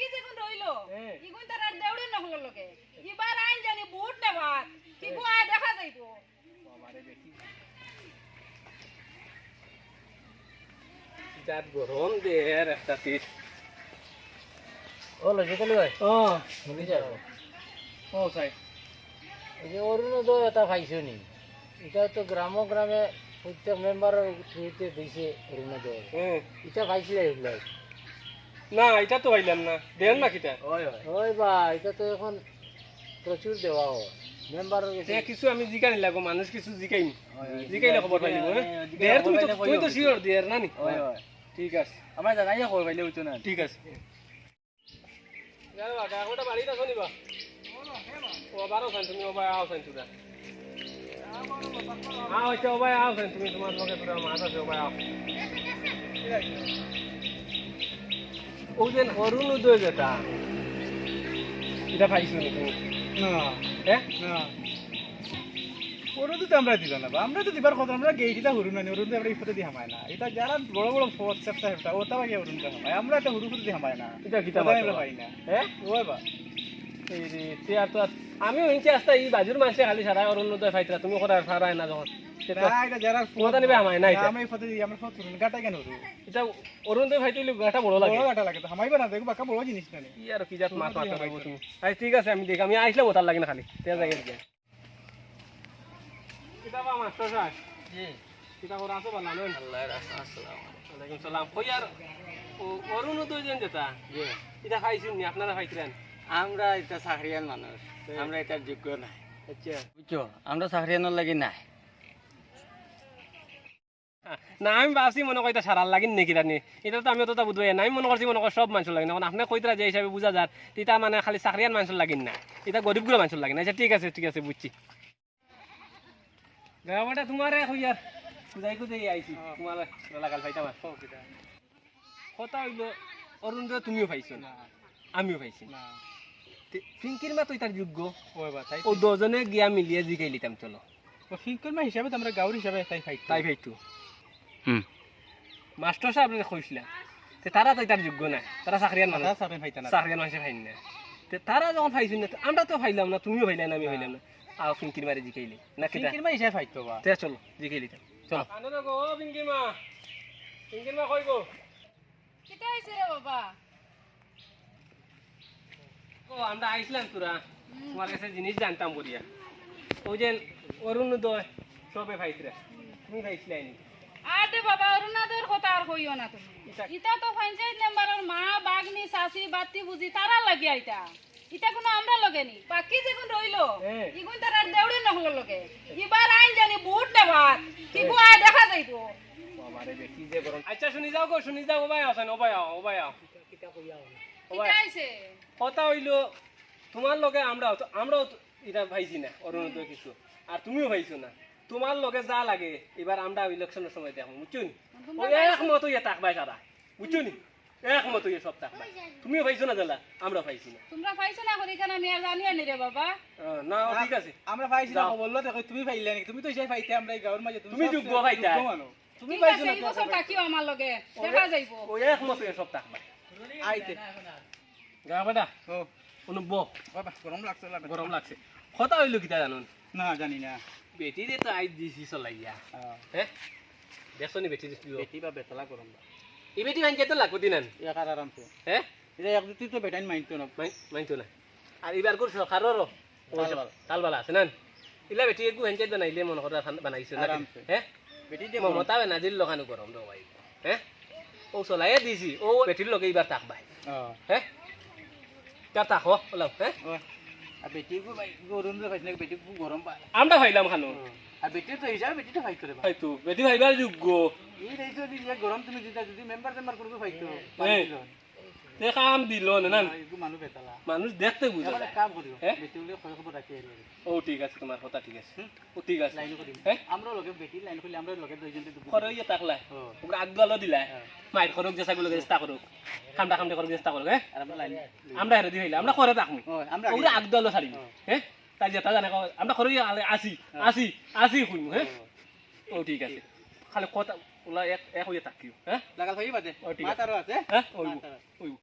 বাকি যেগুন রইল। ইগুন তার আর দেউড়ি নহল লগে এবার আইন জানি বুট নেবার কিগু আয় দেখা যাইবো। বাবারে দেখি। যাত গরম দেহের একটা তীর। ও লজিক্যালি ভাই? ও। শুনি যাব। ও চাই এই যে অরুণোদয় এটা পাইছো নি? এটা তো গ্রাম গ্রামে প্রত্যেক মেম্বারের থ্রুতে দিছে অরুণোদয় এটা পাইছিলে এগুলো না এটা তো পাইলাম না। দেন না কিটা। হয় হয় ওই বা এটা তো এখন প্রচুর দেওয়া হয়। মেম্বারের কিছু আমি জিকাই লাগো মানুষ কিছু জিকাই। জিকাইলে খবর পাইলিব হ্যাঁ? জিকাইলে তুমি তো তুমি তো শিওর দেহের না নি? হয় হয় ঠিক আছে। আমার জানাই খবর পাইলে হইতো না। ঠিক আছে। বাড়ি শুনিবা। ও বারো খান তুমি ওবাই আও খান তুদা আও আও খান তুমি তোমার লগে তোরা মাছ আছে ওবাই আও। ও যেন অরুণোদয় যেটা এটা পাইছো নি তুমি না। হ্যাঁ না। ওরা তো আমরা দিল না আমরা তো দিবার কথা আমরা গেইটিটা হুরু না হুরু আমরা ইফতে দি হামায় না। এটা যারা বড় বড় ফোর্ট সেপ্টা হেপ্টা ওটা বাকি হুরু না হামায় আমরা এটা হুরু ফুরু দি হামায় না। এটা ওটা আমরা পাই না। হ্যাঁ ওই বা এই রে তে আর তো আমিও ইনচে আসতা এই বাজুর মানুষে খালি সারা অরুণোদয় ফাইতরা তুমি কথা সারায় না যখন। এটা এটা। এটা ঠিক আছে আমি দেখি আমি আইসলে ওটার লাগে না খালি। এটা আপনারা খাইছিলেন? আমরা এটা চাকরিয়ান মানুষ আমরা এটার যোগ্য নাই। আচ্ছা। বুঝছ আমরা চাকরিয়ানোর লাগি নাই। না আমি ভাবছি মনে করি সারার লাগিন নাকি জানি। এটা তো আমি অতটা বুঝবই না আমি মনে করছি মনে করি সব মানুষের লাগিন। এখন আপনি কইতরা যে হিসাবে বুঝা যার এটা মানে খালি চাকরিয়ান মানুষের লাগিন না। এটা গরিবগুলো মানুষের লাগিন আচ্ছা ঠিক আছে ঠিক আছে বুঝছি। গাবাটা তোমারে কই আর বুঝাই কুদাই আইছি। তোমার লাগাল পাইতাম আর কথা হইল অরুণোদয় তুমিও পাইছো না? আমিও পাইছি না। পিঙ্কির মা তো এটার যোগ্য। ও দুজনে গিয়া মিলিয়ে জিকাই লিতাম চলো। ফিঙ্কল মা হিসাবে তো আমরা গাউর হিসাবে তাই ফাইট তাই হুম মাস্টার সাহেব কইছিলাম তে তারা তো এটার যোগ্য না তারা চাকরিয়ান মানুষ চাকরিয়ান মানুষে ফাইন না তে তারা যখন ফাইছেন না আমরা তো ফাইলাম না তুমিও ফাইলে না আমি ফাইলাম না। আও পিঙ্কির মারে জিকাইলি। না কিটা ফিঙ্কল মা হিসাবে ফাইতো বা তে চলো জিকাইলি চলো। আনন্দ গো পিঙ্কির মা পিঙ্কির মা কই গো কিতা হইছে রে বাবা ও আমরা আইছিলাম তোরা তোমার কাছে জিনিস জানতাম বলিয়া ওই যে অরুণোদয় সবে ফাইছিলা তুমি ফাইছিলে নি আরে বাবা অরুণাদয়ের কথা আর কইও না তুমি। ইতা- ইটা তো পঞ্চায়েত মেম্বারের মা বাগনি শাশি বাতি বুঝি তারা লাগিয়া ইটা ইটা কোনো আমরা লগে নি। বাকি যেগুন রইল। ইগুন তার আর দেউড়ি নহল লগে। এবার আইন জানি বুট আয় দেখা যাইবো। বাবারে যে গরম। আচ্ছা শুনি যাও গো শুনি যাও ওবাই আছেন ওবাই আও ওবাই আও। কিতা হইছে কথা হইল তোমার লগে আমরাও তো আমরাও এটা ভাইছি না অরুণোদয় কিছু। আর তুমিও ভাইছো না। তোমার লগে যা লাগে এবার আমরা ইলেকশনের সময় দেখো বুঝছ নি ওই একমত হইয়া তাকবাই তারা বুঝছ নি একমত হইয়া সব তাকবাই তুমিও ভাইছো না দাদা? আমরা ভাইছি না। তোমরা পাইছো না করি কেন আমি আর জানি নি রে বাবা? না ঠিক আছে। আমরা পাইছি না বলল দেখো তুমি পাইলে নাকি? তুমি তো হিসাবে ফাইতে আমরা এই গাউর মাঝে তুমি যোগ্য ফাইতা। তুমি পাইছো না এই বছর থাকিও আমার লগে দেখা যাইবো। ওই একমত হইয়া সব তাকবাই আইতে। গা বেটা ও অনুব বাবা গরম লাগছে লাগছে। গরম লাগছে। কথা হইল কিতা জানুন না জানি না। বেটি রে তো আই দিছি চলাইয়া হ্যাঁ দেখছ নি বেটি দিছি বেটি বা বেতলা গরম বা। এই বেটি ভাঙকে তো লাগবো দিনান? ইয়াকার আরামছে হ্যাঁ এটা এক দুটি তো বেটাইন মাইনতো না মাই মাইতো না আর এবার করছ সরকারেরও তালবালা। আছে না ইলা বেটি একটু হেঞ্চাই বানাইলে মনে করে বানাইছে না। হ্যাঁ বেটি দিয়ে মমতা বেনাজির লগানো গরম দ ভাই। হ্যাঁ ও চলাইয়ে দিছি। ও বেটির লগে এবার তাক ভাই হ্যাঁ তাক ওলাও। হ্যাঁ আমরা ভাইলাম খানো আর বেটি তো হিসাবে বেটি ফাইট করে হয়তো বেটি ভাইবার যোগ্য। এই রাইছো দি যে গরম তুমি দিতা যদি মেম্বার টেম্বার করবে ফাইতো। তে কাম দিল না বেতালা মানুষ দেখতে বুঝা কাম করিও? বেটি বলে খয় খবর রাখি ও ঠিক আছে তোমার কথা ঠিক আছে। ও ঠিক আছে। লাইন হ্যাঁ আমরা লগে বেটি লাইন করলে আমরা লগে দুইজন ইয়ে তাকলা তোমরা আগদল দিলা মাইর করুক চেষ্টা করলে চেষ্টা করুক। খামটা খামটা করুক চেষ্টা করুক হ্যাঁ আমরা হেরে দিয়ে আমরা করে থাকব ওরা আগদল ছাড়িব হ্যাঁ। তাই যেটা জানে আমরা করে আসি আসি আসি শুনব হ্যাঁ। ও ঠিক আছে। খালি কথা ওলা এক এক হয়ে থাকিও হ্যাঁ লাগাল ভাই বাদে ও, ঠিক আছে। হ্যাঁ ওইব ওইব